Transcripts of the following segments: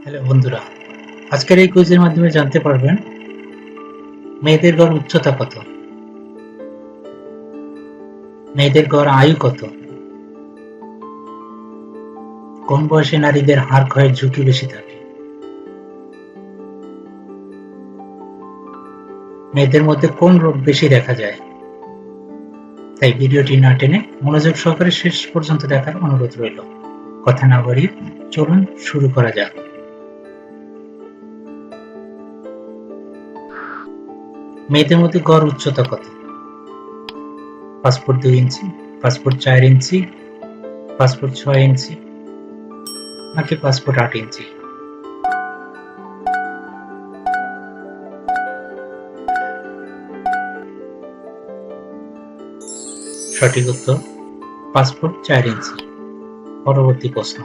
Hello বন্ধুরা, আজকের এই কুইজের মাধ্যমে জানতে পারবেন মেয়েদের গড় উচ্চতা কত? মেয়েদের গড় আয়ু কত? কোন বয়সে নারীদের হাড় ক্ষয়ের ঝুঁকি বেশি থাকে? মেয়েদের মধ্যে কোন রোগ বেশি দেখা যায়? তাই ভিডিওটি না টেনে মনোযোগ সহকারে শেষ পর্যন্ত দেখার অনুরোধ রইল। কথা না বাড়িয়ে চলুন শুরু করা যাক। মেয়েদের মধ্যে গড় উচ্চতা কত? পাসপোর্ট দুই ইঞ্চি, পাসপোর্ট চার ইঞ্চি, পাসপোর্ট ছয় ইঞ্চি, নাকি পাসপোর্ট আট ইঞ্চি? সঠিক উত্তর, পাসপোর্ট চার ইঞ্চি। পরবর্তী প্রশ্ন,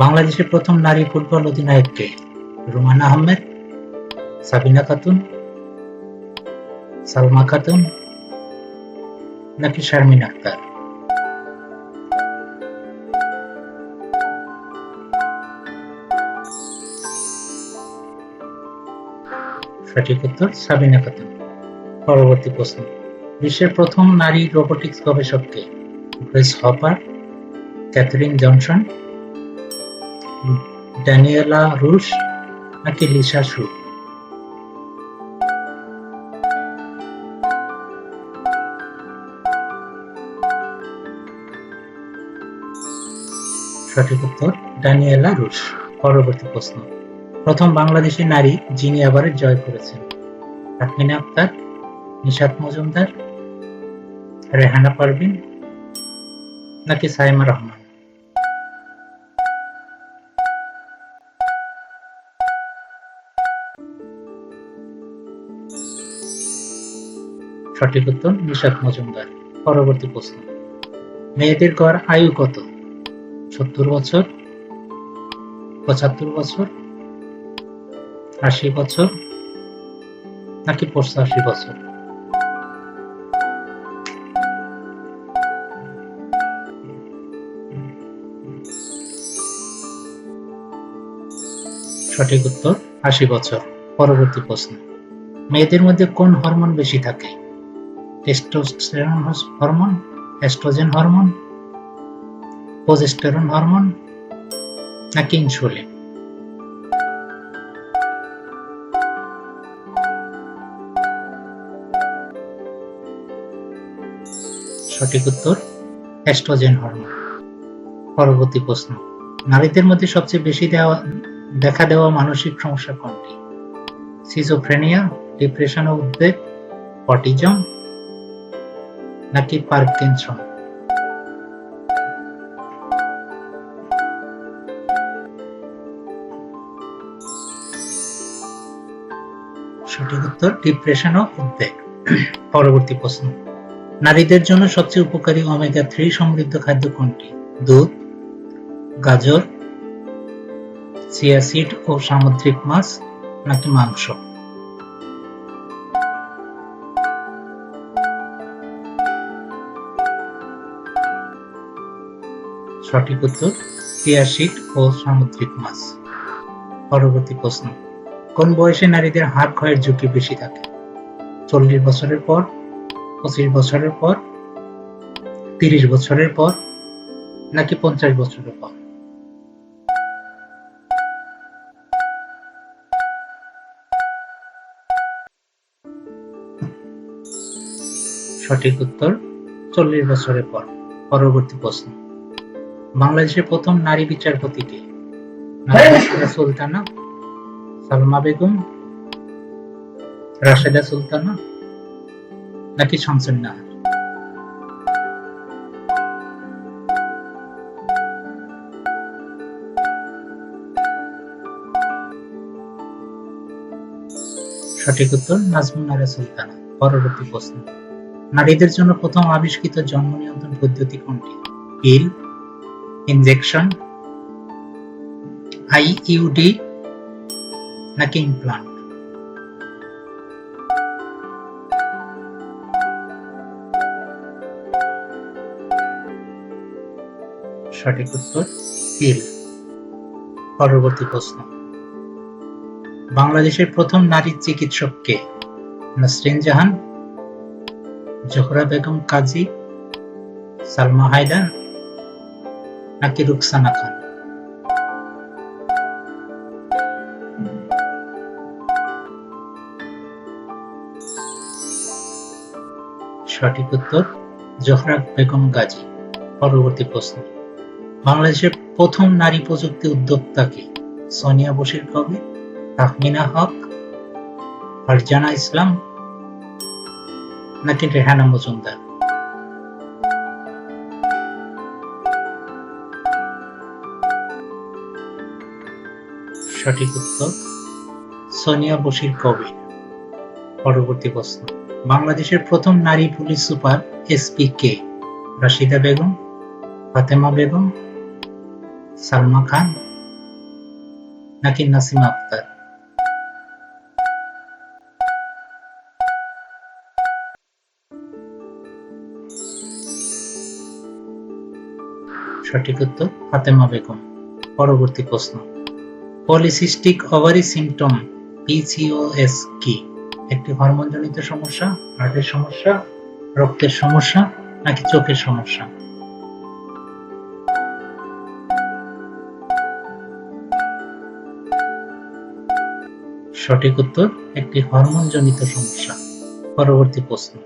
বাংলাদেশের প্রথম নারী ফুটবল অধিনায়ক কে রুমানা আহমেদ, সাবিনা খাতুন সালমা খাতুন নাকি শারমিন আক্তার? সঠিক উত্তর, সাবিনা খাতুন। পরবর্তী প্রশ্ন। বিশ্বের প্রথম নারী রোবোটিক্স গবেষক কে Grace Hopper, Katherine Johnson, Daniela Rus নাকি লিসা শু সঠিক উত্তর ড্যানিয়েলা রুশ। পরবর্তী প্রশ্ন। প্রথম বাংলাদেশি নারী যিনি এবারের জয় করেছেন তাকমিনা আক্তার নিশাত মজুমদার, রেহানা পারভিন, নাকি সাইমা রহমান? সঠিক উত্তর, নিশাত মজুমদার। পরবর্তী প্রশ্ন। মেয়েদের গড় আয়ু কত? সত্তর বছর, পঁচাত্তর বছর, আশি বছর, নাকি পঁচাশি বছর? সঠিক উত্তর, আশি বছর, পরবর্তী প্রশ্ন। মেয়েদের মধ্যে কোন হরমোন বেশি থাকে? Testosterone hormone? Oestrogen hormone? Progesterone hormone নাকি ইনসুলিন সঠিক উত্তর এস্ট্রোজেন হরমোন পরবর্তী প্রশ্ন। নারীদের মধ্যে সবচেয়ে বেশি দেওয়া, দেখা দেওয়া মানসিক সমস্যা কোনটি? সিজোফ্রেনিয়া ডিপ্রেশন ও উদ্বেগ অটিজম নাকি পার্কিনসন সঠিক উত্তর ডিপ্রেশন ও উদ্বেগ। পরবর্তী প্রশ্ন। নারীদের জন্য সবচেয়ে উপকারী ওমেগা থ্রি সমৃদ্ধ খাদ্য কোনটি? দুধ, গাজর সিয়াসিড ও সামুদ্রিক মাছ নাকি মাংস? সঠিক উত্তর সিয়াসিড ও সামুদ্রিক মাছ। পরবর্তী প্রশ্ন। কোন বয়সে নারীদের হাড় ক্ষয়ের ঝুঁকি বেশি থাকে? চল্লিশ বছরের পর পঁচিশ বছরের পর তিরিশ বছরের পর নাকি পঞ্চাশ বছরের পর? সঠিক উত্তর চল্লিশ বছরের পর। পরবর্তী প্রশ্ন। বাংলাদেশের প্রথম নারী বিচারপতি কে? সুলতানা সালমা বেগম? রাশেদা সুলতানা? নাকি শামসুন নাহার? সঠিক উত্তর, নাজমুন নারা সুলতানা, পরবর্তী প্রশ্ন। নারীদের জন্য প্রথম আবিষ্কৃত জন্ম নিয়ন্ত্রণ পদ্ধতি কোনটি? পিল, ইনজেকশন, আইইউডি নাকি ইমপ্লান্ট সঠিক উত্তর পিল পরবর্তী প্রশ্ন। বাংলাদেশের প্রথম নারী চিকিৎসক কে? নাসরিন জাহান, জোহরা বেগম কাজী, সালমা হায়দার, নাকি রুকসানা খান? সঠিক উত্তর জোহরা বেগম গাজী, পরবর্তী প্রশ্ন। বাংলাদেশের প্রথম নারী প্রযুক্তি উদ্যোক্তা কে সোনিয়া বশির কবি? তাহমিনা হক, ফারজানা ইসলাম, নাকি রেহানা মজুমদার? সঠিক উত্তর, সোনিয়া বশির কবির পরবর্তী প্রশ্ন। বাংলাদেশের প্রথম নারী পুলিশ সুপার এসপি কে, রাশিদা বেগম, ফাতেমা বেগম, সালমা খান, নাকি নাসিমা আক্তার? সঠিক উত্তর, ফাতেমা বেগম। পরবর্তী প্রশ্ন। পলিসিস্টিক ওভারি সিমটম পিসিওএস কি? একটি হরমোনজনিত সমস্যা, হার্টের সমস্যা, রক্তের সমস্যা, নাকি চোখের সমস্যা? সঠিক উত্তর, একটি হরমোনজনিত সমস্যা। পরবর্তী প্রশ্ন।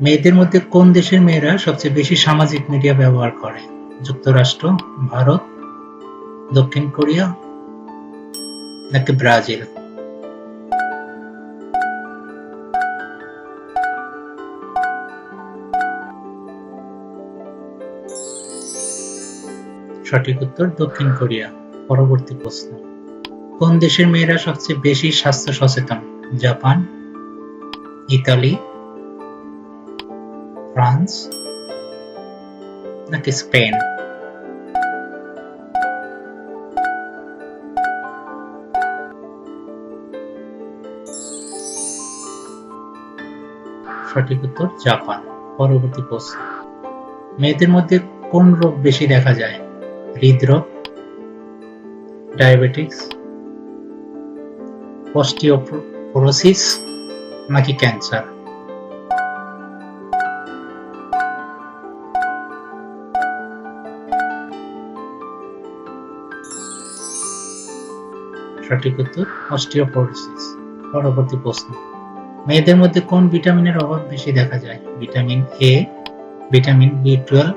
মেয়েদের মধ্যে কোন দেশের মেয়েরা সবচেয়ে বেশি সামাজিক মিডিয়া ব্যবহার করে? যুক্তরাষ্ট্র, ভারত, দক্ষিণ কোরিয়া, নাকি ব্রাজিল? সঠিক উত্তর দক্ষিণ কোরিয়া। পরবর্তী প্রশ্ন। কোন দেশের মেয়েরা সবচেয়ে বেশি স্বাস্থ্য সচেতন? জাপান, ইতালি, ফ্রান্স, নাকি স্পেন? সঠিক উত্তর জাপান। পরবর্তী প্রশ্ন। মেয়েদের মধ্যে কোন রোগ বেশি দেখা যায়? হৃদরোগ ডায়াবেটিক্স অস্টিওপোরোসিস নাকি ক্যান্সার। সঠিক উত্তর, অস্টিওপোরোসিস, পরবর্তী প্রশ্ন। মেয়েদের মধ্যে কোন ভিটামিনের অভাব বেশি দেখা যায়? Vitamin A vitamin B twelve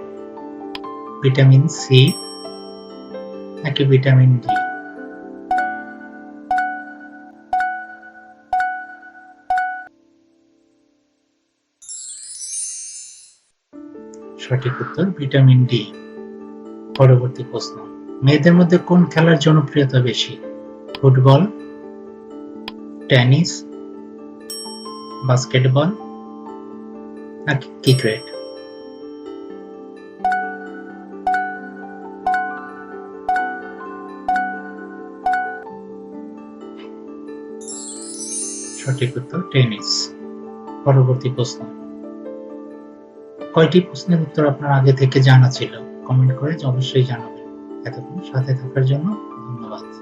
vitamin C নাকি ভিটামিন ডি সঠিক উত্তর ভিটামিন ডি পরবর্তী প্রশ্ন, মেয়েদের মধ্যে কোন খেলার জনপ্রিয়তা বেশি? ফুটবল, টেনিস, বাস্কেটবল, নাকি ক্রিকেট? সঠিক উত্তর টেনিস। পরবর্তী প্রশ্ন। কয়টি প্রশ্নের উত্তর আপনার আগে থেকে জানা ছিল? কমেন্ট করে অবশ্যই জানাবেন। এতক্ষণ সাথে থাকার জন্য ধন্যবাদ।